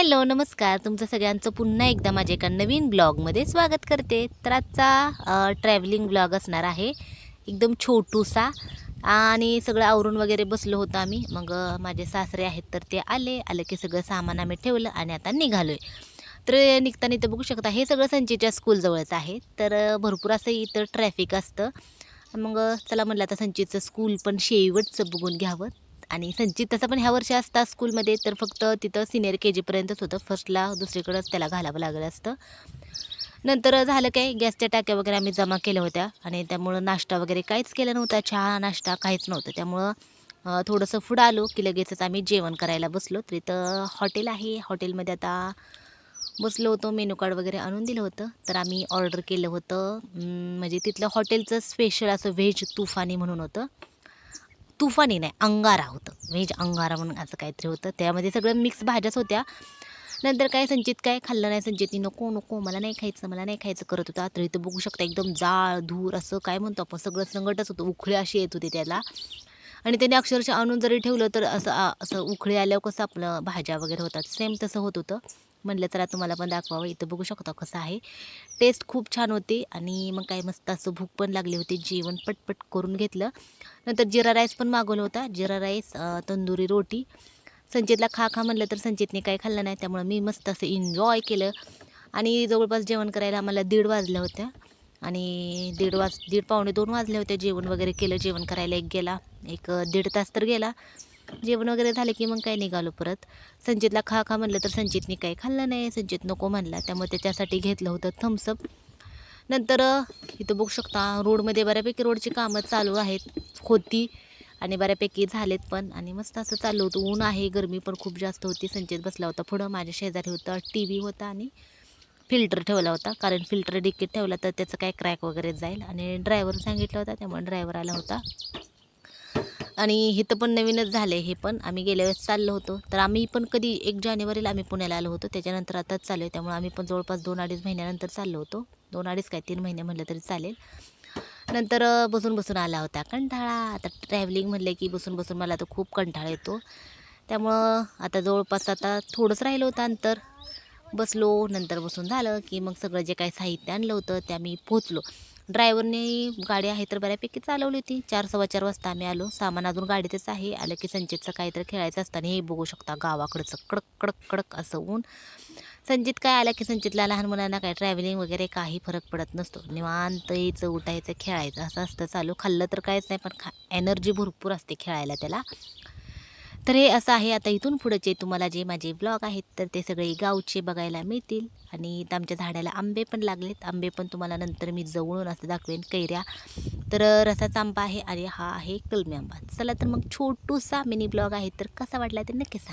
Hello नमस्कार. तुमचं सगळ्यांचं पुन्हा एकदा माझ्या एका नवीन ब्लॉगमध्ये स्वागत करते. तर आजचा ट्रॅव्हलिंग ब्लॉग असणार आहे. एकदम छोटूसा आणि सगळं आवरून वगैरे बसलो होतो आम्ही. मग माझे सासरे आहेत तर ते आले. आलं की सगळं सामान आम्ही ठेवलं आणि आता निघालो आहे तर निघताना इथं बघू शकता हे सगळं संचेच्या स्कूलजवळच आहे. तर भरपूर असं इथं ट्रॅफिक असतं. मग चला म्हटलं आता संचेचं स्कूल पण शेवटचं बघून घ्यावं. आणि संचित तसं पण ह्या वर्षी असता स्कूलमध्ये तर फक्त तिथं सिनियर के जीपर्यंतच होतं फर्स्टला दुसरीकडंच त्याला घालावं लागलं असतं. नंतर झालं काय गॅसच्या टाक्या वगैरे आम्ही जमा केल्या होत्या. आणि त्यामुळं नाश्ता वगैरे काहीच केला नव्हता. चहा नाश्ता काहीच नव्हतं. त्यामुळं थोडंसं पुढं आलो की लगेचच आम्ही जेवण करायला बसलो. तर इथं हॉटेल आहे. हॉटेलमध्ये आता बसलो होतो मेनू कार्ड वगैरे आणून दिलं होतं. तर आम्ही ऑर्डर केलं होतं. म्हणजे तिथलं हॉटेलचं स्पेशल असं व्हेज तुफानी म्हणून होतं. तुफानी नाही अंगारा होतं. व्हेज अंगारा म्हणून असं काहीतरी होतं. त्यामध्ये सगळं मिक्स भाज्याच होत्या. नंतर काय संचित काय खाल्लं नाही. संचितनी नको नको मला नाही खायचं मला नाही खायचं करत होता. तर इथं बघू शकता एकदम जाळ धूर असं काय म्हणतो आपण सगळं संकटच होतं. उखळे अशी येत होते त्याला. आणि त्याने अक्षरशः आणून जरी ठेवलं तर असं असं उखळे आल्यावर कसं आपलं भाज्या वगैरे होतात. सेम तसं होत होतं. म्हणलं चला तुम्हाला पण दाखवावं. इथं बघू शकता कसं आहे. टेस्ट खूप छान होती आणि मग काय मस्त असं भूक पण लागली होती. जेवण पटपट करून घेतलं. नंतर जिरा राईस पण मागवला होता. जिरा राईस तंदुरी रोटी. संचितला खा खा म्हणलं तर संचितने काही खाल्लं नाही. त्यामुळं मी मस्त असं एन्जॉय केलं. आणि जवळपास जेवण करायला आम्हाला दीड वाजल्या होत्या. आणि दीड वाज दीड पावणे दोन वाजले होते जेवण वगैरे केलं. जेवण करायला एक गेला. एक दीड तास तर गेला. जेवण वगैरे झाले की मग काय निघालो परत. संचितला खा खा म्हणलं तर संचितने काही खाल्लं नाही. संचित नको म्हणला. त्यामुळे त्याच्यासाठी घेतलं होतं थम्सअप नंतर इथं बघू शकता रोडमध्ये बऱ्यापैकी रोडची कामं चालू आहेत. होती आणि बऱ्यापैकी झालेत पण. आणि मस्त असं चाललं होतं. ऊन आहे गरमी पण खूप जास्त होती. संचित बसला होता पुढं. माझ्या शेजारी होता टी व्ही होता आणि फिल्टर ठेवला होता. कारण फिल्टर डिकीट ठेवला तर त्याचं काय क्रॅक वगैरे जाईल. आणि ड्रायव्हर सांगितलं होता. त्यामुळे ड्रायव्हर आला होता. आणि इथं पण नवीनच झालं आहे हे पण. आम्ही गेल्या वेळेस चाललो होतो. तर आम्ही पण कधी एक जानेवारीला आम्ही पुण्याला आलो होतो. त्याच्यानंतर आताच चालू आहे. त्यामुळे आम्ही पण जवळपास दोन अडीच महिन्यानंतर चाललो होतो. दोन अडीच काय तीन महिने म्हटलं तरी चालेल. नंतर बसून बसून आला होता कंटाळा. आता ट्रॅव्हलिंग म्हणलं की बसून बसून मला तर खूप कंटाळा येतो. त्यामुळं आता जवळपास आता थोडंच राहिलं होतं अंतर. बसलो नंतर बसून झालं की मग सगळं जे काही साहित्य आणलं होतं ते आम्ही पोचलो ड्रायव्हरने गाडी आहे तर बऱ्यापैकी चालवली होती. चार सव्वा चार वाजता आम्ही आलो. सामान अजून गाडीतच आहे. आलं की संचितचं काहीतरी खेळायचं असताना हे बघू शकता गावाकडचं कडक कडक कडक असं ऊन. संचित काय आलं की संचितला लहान मुलांना काय ट्रॅव्हलिंग वगैरे काही फरक पडत नसतो. निवांत यायचं उठायचं खेळायचं असं असतं चालू. खाल्लं तर काहीच नाही पण खा एनर्जी भरपूर असते खेळायला त्याला. तर हे असं आहे. आता इथून पुढचे तुम्हाला जे माझे ब्लॉग आहेत तर ते सगळे गावचे बघायला मिळतील. आणि इथं आमच्या झाडाला आंबे पण लागलेत. आंबे पण तुम्हाला नंतर मी जवळून असं दाखवेन. कैऱ्या. तर रसाचा आंबा आहे आणि हा आहे कलमी आंबा. चला तर मग छोटूसा मिनी ब्लॉग आहे. तर कसा वाटला ते नक्की सांगा.